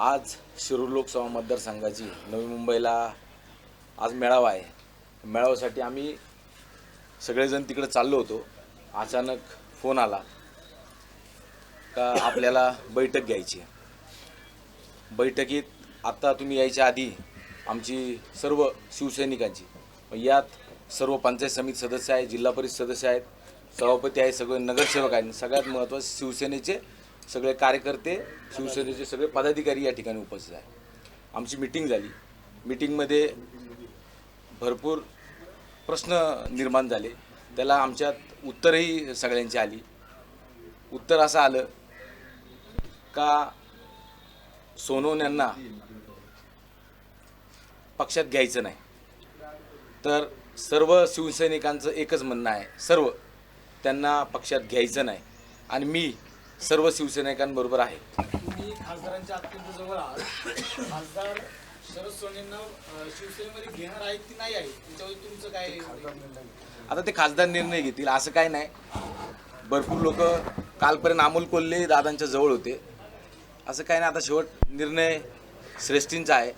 आज शिरूर लोकसभा मतदारसंघाची नवी मुंबईला आज मेळावा आहे. मेळाव्यासाठी आम्ही सगळेजण तिकडे चाललो होतो. अचानक फोन आला का आपल्याला बैठक घ्यायची बैठकीत आत्ता तुम्ही यायच्या आधी आमची सर्व शिवसैनिकांची यात सर्व पंचायत समिती सदस्य आहेत जिल्हा परिषद सदस्य आहेत सभापती आहे सगळे नगरसेवक आहेत. सगळ्यात महत्त्वाचे शिवसेनेचे सगळे कार्यकर्ते शिवसेनेचे सगळे पदाधिकारी या ठिकाणी उपस्थित आहे आमची मिटिंग झाली. मिटिंगमध्ये भरपूर प्रश्न निर्माण झाले. त्याला आमच्यात उत्तरही सगळ्यांची आली. उत्तर असं आलं का सोनवण यांना पक्षात घ्यायचं नाही. तर सर्व शिवसैनिकांचं एकच म्हणणं आहे. सर्व त्यांना पक्षात घ्यायचं नाही. आणि मी सर्व शिवसैनिकांबरोबर आहे तुम्ही खासदारांच्या अत्यंत जवळ आहात. खासदार शरद सोनेंना अं, शिवसेनेमध्ये घेणार आहेत की नाही आहेत? त्याच्यावर तुमचं काय आता ते खासदार निर्णय घेतील असं काय नाही. भरपूर लोक कालपर्यंत अमोल कोल्हे दादांच्या जवळ होते. असं काय नाही आता शेवट निर्णय श्रेष्ठींचा आहे.